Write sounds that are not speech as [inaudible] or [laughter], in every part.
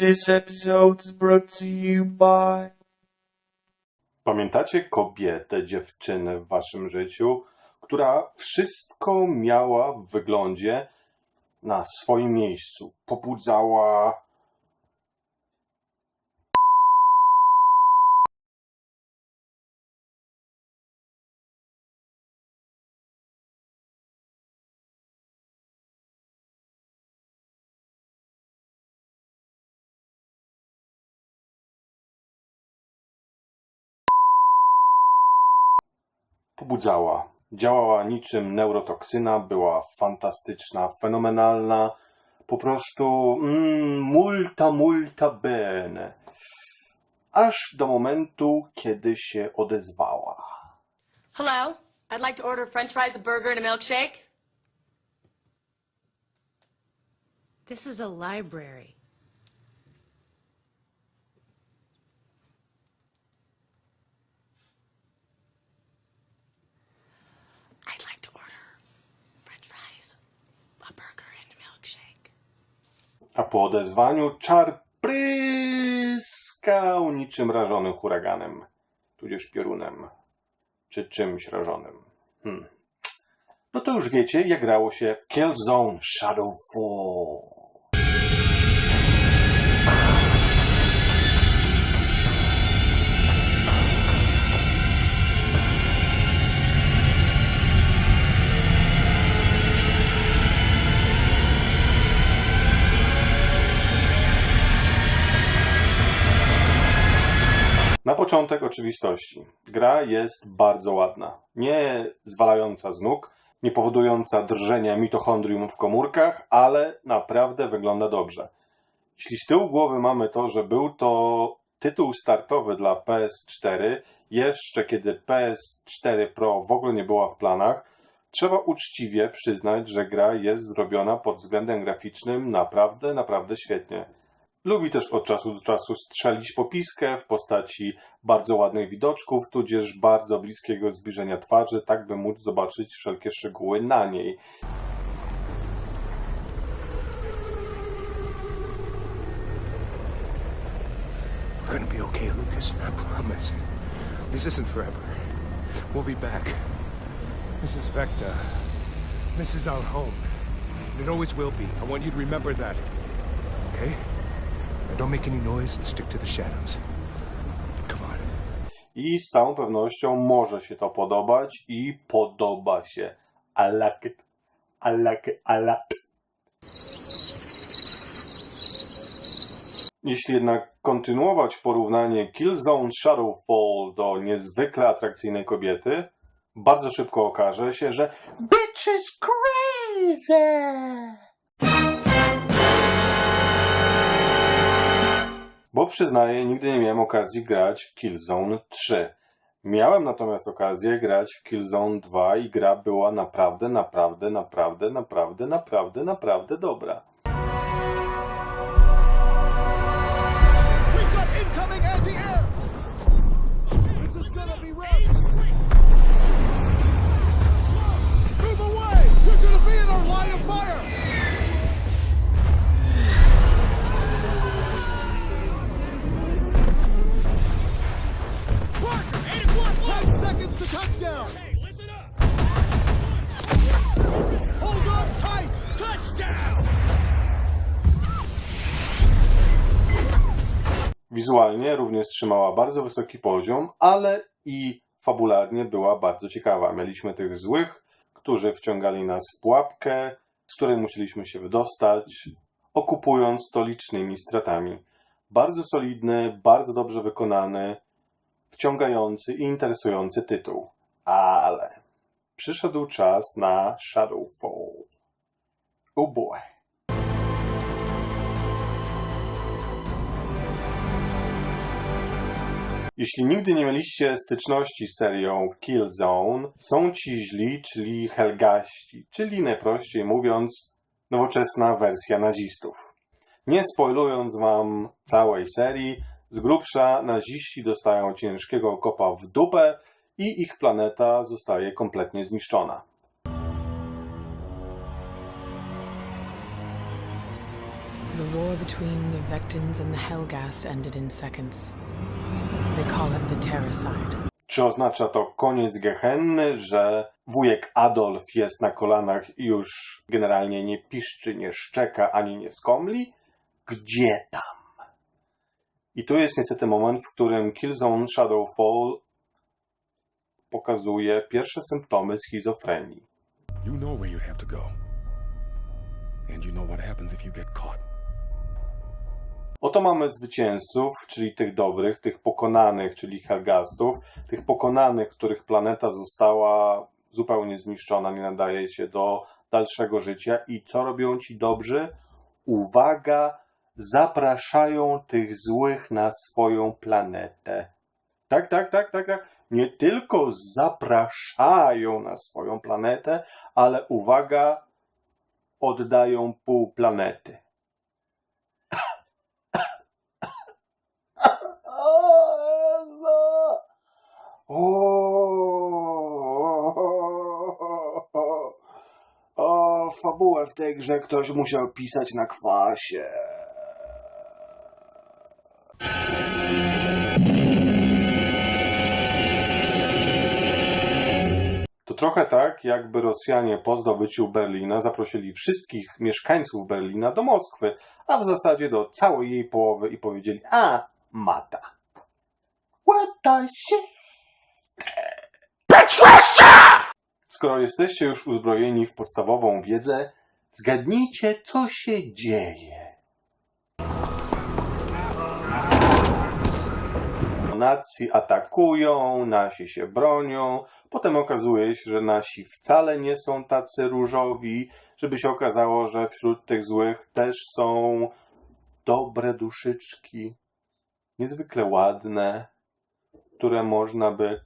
This episode is brought to you by. Pamiętacie kobietę, dziewczynę w waszym życiu, która wszystko miała w wyglądzie na swoim miejscu? Pobudzała pobudzała. Działała niczym neurotoksyna, była fantastyczna, fenomenalna, po prostu mm, multa, multa bene. Aż do momentu, kiedy się odezwała. Hello? I'd like to order french fries, a burger, and a milkshake. This is a library. I'd like to order french fries, a burger, and a milkshake. A po odezwaniu czar pryskał niczym rażonym huraganem, tudzież piorunem, czy czymś rażonym. Hmm. No to już wiecie, jak grało się w Killzone Shadowfall. Na początek oczywistości. Gra jest bardzo ładna. Nie zwalająca z nóg, nie powodująca drżenia mitochondrium w komórkach, ale naprawdę wygląda dobrze. Jeśli z tyłu głowy mamy to, że był to tytuł startowy dla PS4, jeszcze kiedy PS4 Pro w ogóle nie była w planach, trzeba uczciwie przyznać, że gra jest zrobiona pod względem graficznym naprawdę, naprawdę świetnie. Lubi też od czasu do czasu strzelić popiskę w postaci bardzo ładnych widoczków, tudzież bardzo bliskiego zbliżenia twarzy, tak by móc zobaczyć wszelkie szczegóły na niej. We're be okay, Lucas. I promise. This isn't forever. We'll be back. This is Vecta. This is our home. And it always will be. I want you to remember that. Okay? Don't make any noise and stick to the shadows. I z całą pewnością może się to podobać i podoba się. I like it. Jeśli jednak kontynuować porównanie Killzone Shadowfall do niezwykle atrakcyjnej kobiety, bardzo szybko okaże się, że Bitch is crazy! Bo przyznaję, nigdy nie miałem okazji grać w Killzone 3. Miałem natomiast okazję grać w Killzone 2 i gra była naprawdę, naprawdę, naprawdę, naprawdę, naprawdę, naprawdę dobra. Wizualnie również trzymała bardzo wysoki poziom, ale i fabularnie była bardzo ciekawa. Mieliśmy tych złych, którzy wciągali nas w pułapkę, z której musieliśmy się wydostać, okupując to licznymi stratami. Bardzo solidny, bardzo dobrze wykonany, wciągający i interesujący tytuł. Ale przyszedł czas na Shadowfall. Oh boy. Jeśli nigdy nie mieliście styczności z serią Killzone, są ci źli, czyli Helgaści, czyli najprościej mówiąc, nowoczesna wersja nazistów. Nie spoilując wam całej serii, z grubsza naziści dostają ciężkiego kopa w dupę i ich planeta zostaje kompletnie zniszczona. The war between the Vectans and the Helghast ended in seconds. They call it the Terracide. Czy oznacza to koniec Gehenny, że wujek Adolf jest na kolanach i już generalnie nie piszczy, nie szczeka ani nie skomli? Gdzie tam? I tu jest niestety moment, w którym Killzone Shadowfall pokazuje pierwsze symptomy schizofrenii. You know where you have to go. And you know what happens if you get caught. Oto mamy zwycięzców, czyli tych dobrych, tych pokonanych, czyli Helgastów, tych pokonanych, których planeta została zupełnie zniszczona, nie nadaje się do dalszego życia. I co robią ci dobrzy? Uwaga, zapraszają tych złych na swoją planetę. Tak, tak, tak, tak, tak. Nie tylko zapraszają na swoją planetę, ale uwaga, oddają pół planety. O, o, fabułę w tej grze ktoś musiał pisać na kwasie. To trochę tak, jakby Rosjanie po zdobyciu Berlina zaprosili wszystkich mieszkańców Berlina do Moskwy, a w zasadzie do całej jej połowy i powiedzieli: A, mata. What the shit? Skoro jesteście już uzbrojeni w podstawową wiedzę, zgadnijcie, co się dzieje. Nacji atakują, nasi się bronią, potem okazuje się, że nasi wcale nie są tacy różowi, żeby się okazało, że wśród tych złych też są dobre duszyczki, niezwykle ładne, które można by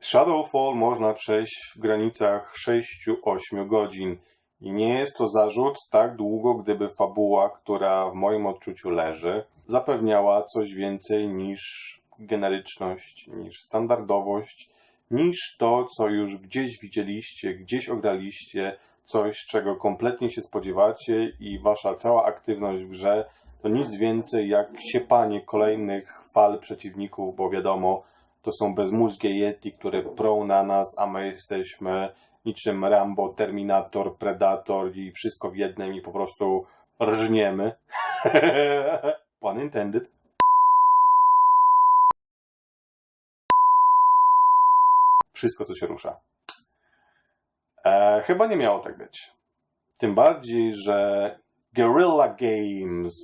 Shadowfall można przejść w granicach 6-8 godzin. I nie jest to zarzut tak długo, gdyby fabuła, która w moim odczuciu leży, zapewniała coś więcej niż generyczność, niż standardowość, niż to, co już gdzieś widzieliście, gdzieś ograliście, coś, czego kompletnie się spodziewacie i wasza cała aktywność w grze to nic więcej jak siepanie kolejnych fal przeciwników, bo wiadomo, to są bezmózgie Yeti, które prą na nas, a my jesteśmy niczym Rambo, Terminator, Predator i wszystko w jednym i po prostu rżniemy. [laughs] Pun intended. Wszystko, co się rusza. E, chyba nie miało tak być. Tym bardziej, że Guerrilla Games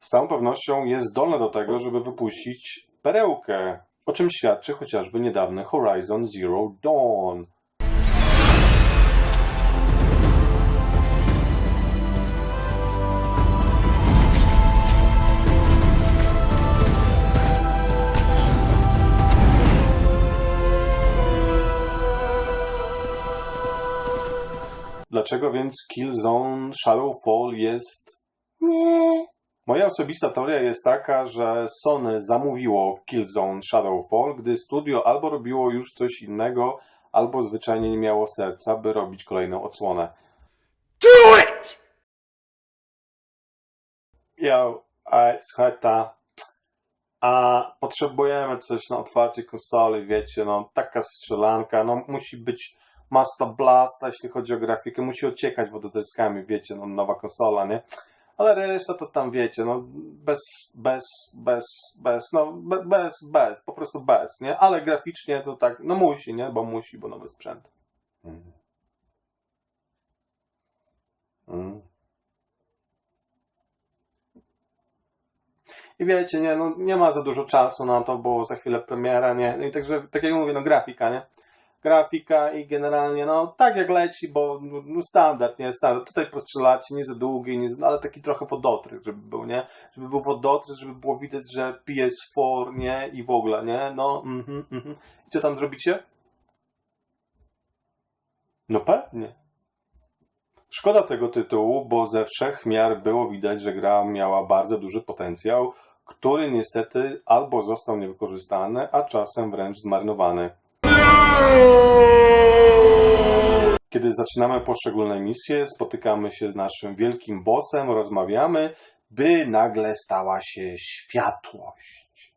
z całą pewnością jest zdolna do tego, żeby wypuścić perełkę, o czym świadczy chociażby niedawny Horizon Zero Dawn. Dlaczego więc Killzone Shadowfall jest... Nie. Moja osobista teoria jest taka, że Sony zamówiło Killzone Shadowfall, gdy studio albo robiło już coś innego, albo zwyczajnie nie miało serca, by robić kolejną odsłonę. Do it! Yo, a słuchaj ta, a potrzebujemy coś na otwarcie konsoli, wiecie, no taka strzelanka, no musi być Master Blast, jeśli chodzi o grafikę, musi ociekać wodotryskami, wiecie, no nowa konsola, nie? Ale reszta to tam wiecie, no bez, bez, bez, bez, no be, bez, bez, po prostu bez, nie? Ale graficznie to tak, no musi, nie? Bo musi, bo nowy sprzęt. Mm. I wiecie, nie, no, nie ma za dużo czasu na to, bo za chwilę premiera, nie? No i także, tak jak mówię, no grafika, nie? Grafika i generalnie, no tak jak leci, bo no, standard, nie? Standard. Tutaj postrzelacie, nie za długi, nie za, ale taki trochę wodotrysk, żeby był, nie? Żeby był wodotrysk, żeby było widać, że PS4, nie? I w ogóle, nie? No, mhm, mhm. I co tam zrobicie? No pewnie. Szkoda tego tytułu, bo ze wszech miar było widać, że gra miała bardzo duży potencjał, który niestety albo został niewykorzystany, a czasem wręcz zmarnowany. Kiedy zaczynamy poszczególne misje, spotykamy się z naszym wielkim bossem, rozmawiamy, by nagle stała się światłość.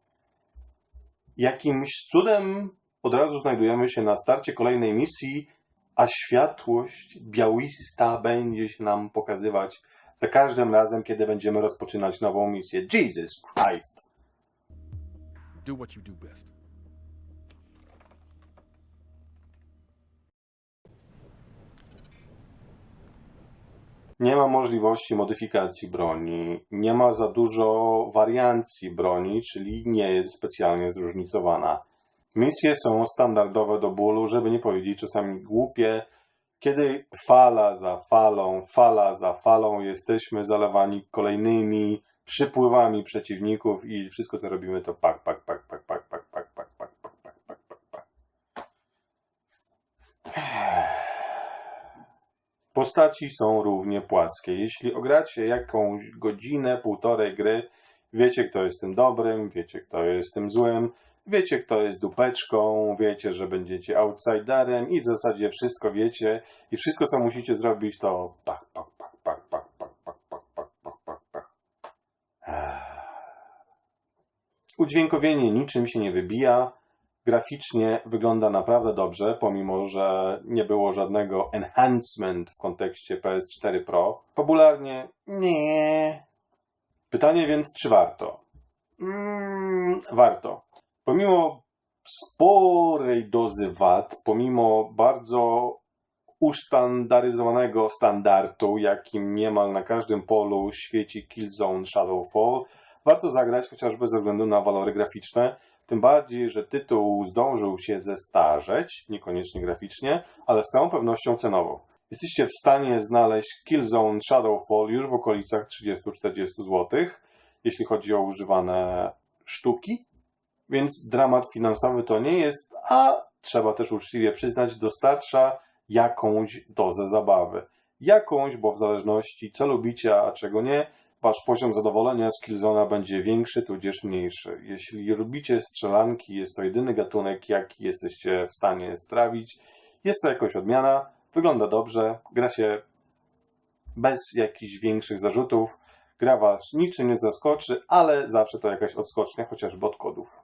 Jakimś cudem od razu znajdujemy się na starcie kolejnej misji, a światłość białista będzie się nam pokazywać za każdym razem, kiedy będziemy rozpoczynać nową misję. Jesus Christ! Do what you do best. Nie ma możliwości modyfikacji broni, nie ma za dużo wariancji broni, czyli nie jest specjalnie zróżnicowana. Misje są standardowe do bólu, żeby nie powiedzieć czasami głupie. Kiedy fala za falą, fala za falą jesteśmy zalewani kolejnymi przypływami przeciwników i wszystko co robimy to pak, pak, pak, pak, pak, pak, pak, pak, pak, pak, pak, pak, pak. Postaci są równie płaskie. Jeśli ogracie jakąś godzinę, półtorej gry, wiecie kto jest tym dobrym, wiecie kto jest tym złym, wiecie kto jest dupeczką, wiecie, że będziecie outsiderem i w zasadzie wszystko wiecie i wszystko co musicie zrobić to pak, pak, pak, pak, pak, pak, pak, pak, pak, pak, pak, pak. Udźwiękowienie niczym się nie wybija. Graficznie wygląda naprawdę dobrze, pomimo że nie było żadnego enhancement w kontekście PS4 Pro. Popularnie nie. Pytanie więc, czy warto? Mm, warto. Pomimo sporej dozy wad, pomimo bardzo ustandaryzowanego standardu, jakim niemal na każdym polu świeci Killzone Shadowfall, warto zagrać chociażby ze względu na walory graficzne, tym bardziej, że tytuł zdążył się zestarzeć, niekoniecznie graficznie, ale z całą pewnością cenowo. Jesteście w stanie znaleźć Killzone Shadowfall już w okolicach 30-40 zł, jeśli chodzi o używane sztuki, więc dramat finansowy to nie jest, a trzeba też uczciwie przyznać, dostarcza jakąś dozę zabawy. Jakąś, bo w zależności co lubicie, a czego nie, wasz poziom zadowolenia z Killzona będzie większy, tudzież mniejszy. Jeśli lubicie strzelanki, jest to jedyny gatunek, jaki jesteście w stanie strawić. Jest to jakoś odmiana, wygląda dobrze, gra się bez jakichś większych zarzutów. Gra was niczym nie zaskoczy, ale zawsze to jakaś odskocznia, chociażby od kodów.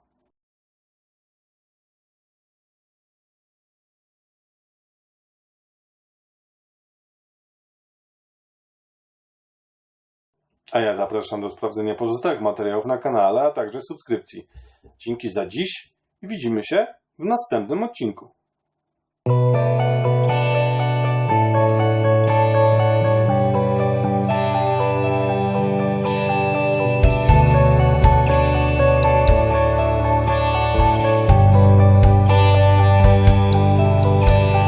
A ja zapraszam do sprawdzenia pozostałych materiałów na kanale, a także subskrypcji. Dzięki za dziś i widzimy się w następnym odcinku.